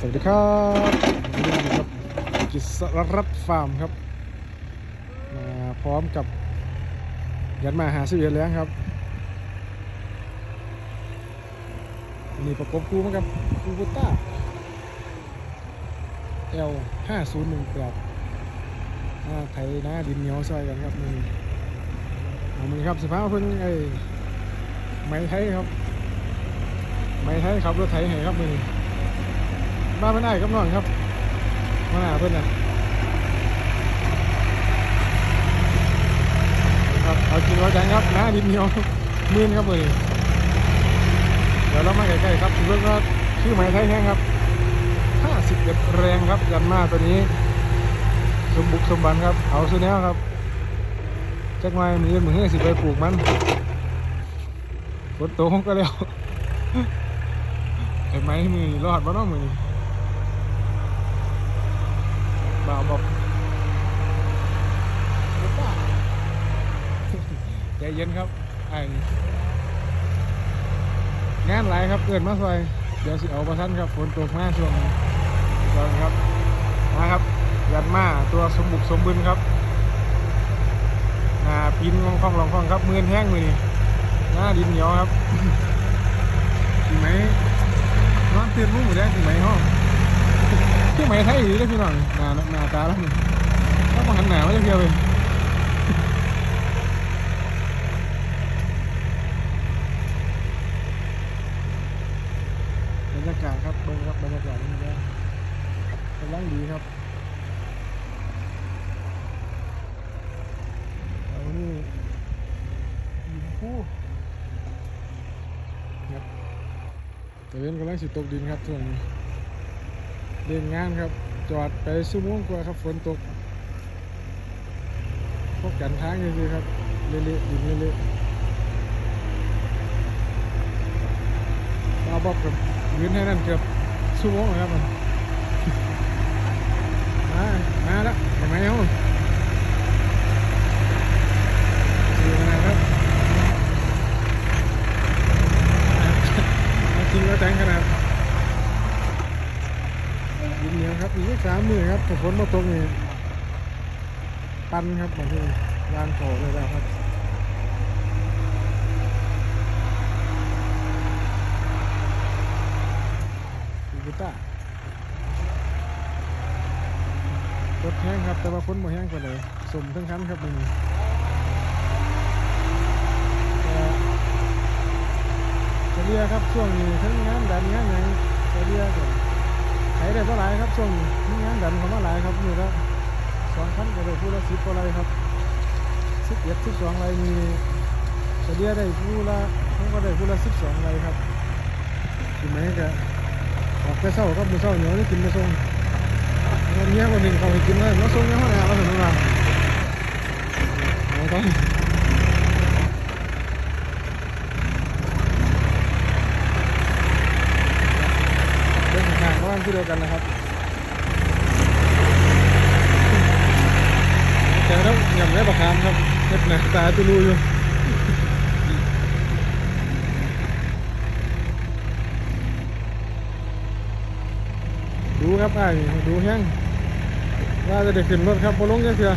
สวัสดีครับวันนี้นครับกิษรัตฟาร์มครับ มาพร้อมกับ ยันมาหาซื้อแล้วครับ นี่ประกบคู่มากับคูบูต้า L 5 0 1 8หน้าไทยหน้าดินเหนียวซอยกันครับนี้เอามือครับสิพาเพิ่งไอ้ไม้ไทยครับ ไม้ไทยครับรถไทยให้ครับมือนี้ บ้านเพื่อนไอ้กับน้องครับมาหาเพื่อนนะครับเอากินว่าจังครับหน้าดินเหนียวมื่นครับมือนี้เดี๋ยวเรามาใกล้ๆครับเรื่องก็ชื่อไม้ไทยแห้งครับ51แรงครับยันมาตัวนี้ สมบุกสมบันครับเอาซื้อแนวครับจักไม้มือมือให้สิไปปลูกมันฝนตกก็แล้วไอ้ไม้มือรอดบ่เน้องมือ นี่บ่าบอกใจเย็นครับไอ้งานหลายครับเกินมาซอยเดี๋ยวสิเอาประทันครับฝนตกมาช่วงนี้ก่อนครับมาครับยันมาตัวสมบุกสมบึนครับอ่าปีนงองคล่องลองคล่องครับมือนแห้งมือนี่หน้าดินเหนียวครับถึงไหมนอนตื่นมุ้งหมูแดงถึงไหมห้อง ไหมไทยอยู่ได้วยพี่น้องหน้าหน้าตาแล้วนี่ต้องมาหันหน้ามาเที่ยวเลยบรรยากาศครับเบิ่งครับบรรยากาศนี่ก็กำลังดีครับเอานี่ดินคู่ครับแตะเวนกำลังสิตกดินครับช่วงนี้ เล่นงานครับ จอดไปชั่วโมงกว่าครับฝนตกพบกันทางนี่ครับเละๆดินเละๆเอาบอกกับยืนให้นั่นเกือบชั่วโมงครับมันมามาแล้วเห็นไหมเอ้าดูนะครับจริงก็จังขนาด ยินเหนียวครับอีกสามมือครับถ้าฝนมาตกนี่ปันครับบางทีวางโถเลยแล้วครับอีกุต้ารถแห้งครับ แต่ว่าฝนมาแห้งกว่าเลยสมทั้งคันครับมือนี้แต่จะเรียกครับช่วงนี้ทั้งงานดันงานหยังจะเรียกก่อน ขายได้เท่าไหร่ครับช่วงนี้มีงานดันเข้ามาหลายครับมีละสองพันก็ได้ผู้ละสิบกว่าไรครับสิบเอ็ดสิบสองไรมีเฉลี่ยได้ผู้ละทั้งก็ได้ผู้ละสิบสองไรครับกินไหมก็ออกแต่เช้าครับมื้อเช้าเหนียวนี่กินมาส่งวันนี้วันหนึ่งเขาให้กินเลยมาส่งยังห้องน้ำมาถึงมาเอาต้องเดินทางที่เดียวกันนะครับแต่แล้วยำได้ประคามครับเห็ดหนักตาตุลูอยู่ดูครับไอ้ดูแห้งว่าจะได้ขึ้นรถครับพอลงยังเถื่อ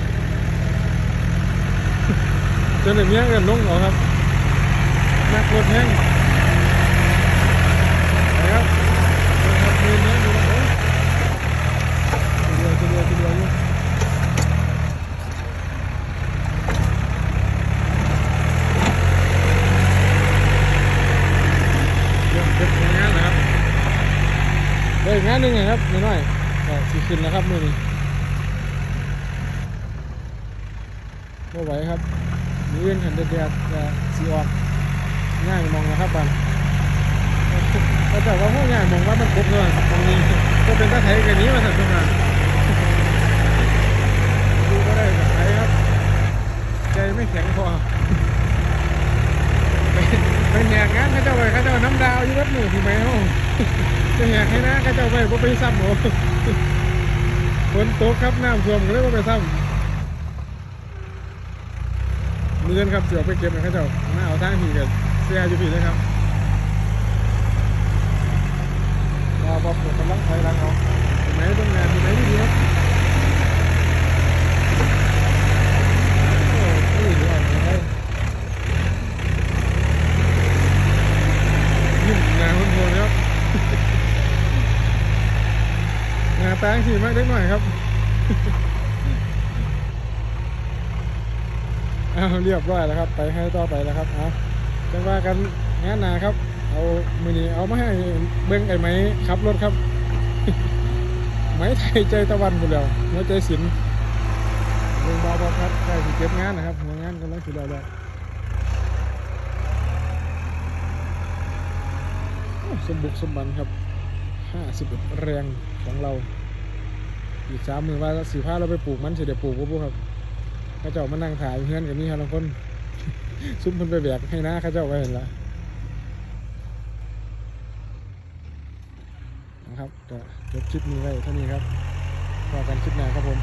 จนได้เมียเงินลงเอครับนักรถแห้งไปครับครับมีเนี้ยดูนะโอ้ยทีเดียวทีเดียวทีเดียวอยู่ เรื่องเก็บงานนะครับเดี๋ยว อีกงานหนึ่งนะครับนิดหน่อยก็สิขึ้นแล้วครับมือนี้ไม่ไหวครับมือเย็นหันเดือดจะสีออกง่ายมองนะครับบันแต่ว่าพวกง่ายมองว่ามันครบเลยตรงนี้ก็เป็นตะไคร้กันนี้มาสั่งตรงนั้นดูก็ได้ตะไคร้ครับ ใจไม่แข็งพอไปแหกงานเขาเจ้าไปเขาเจ้าน้ำดาวอยู่วัดหมู่ที่ไหมห้จะแหกให้นะก็จะไปบ่ไปซ้ำผมฝนตกครับน้ำท่วมก็เลยบ่ไปซ้ำเมือนครับเสือไปเก็บนะเขาเจ้ามาเอาทางผีกันเสียอยู่ผีเลยครับรอ บอมกำลังถอยหลังเอาเห็นไหมตรงงานเห็นไหมที่ดีครับโอ้ยเดี๋ยวเอาไปให้ยิ้มหน้าคนโหดครับ หน้า แตงสีมากเล็กหน่อยครับเอาเรียบร้อยแล้วครับ ไปให้ต่อไปแล้วครับเอาจะว่ากันงานหนาครับ เอามือนี้เอามาให้เบิ้งไอ้ไหมขับรถครับไหมไทยใจตะวันหมดแล้วหัวใจสินเบิ้งบาบครับใกล้สิเก็บงานนะครับงานกำลังสิแล้วแล้วสมบุกสมบันครับห้าสิบเอ็ดแรงของเรา อีกสามมือว่าสีผ้าเราไปปลูกมันสิเดี๋ยวปลูกก็พวกครับเข้าเจ้ามานั่งถ่ายเพื่อนกับนี่ครับบางคนซุ่มมันไปแบกให้นะเข้าเจ้าไปเห็นละนะครับจะจบคลิปนี้ไว้เท่านี้ครับพอกันคลิปหน้าครับผม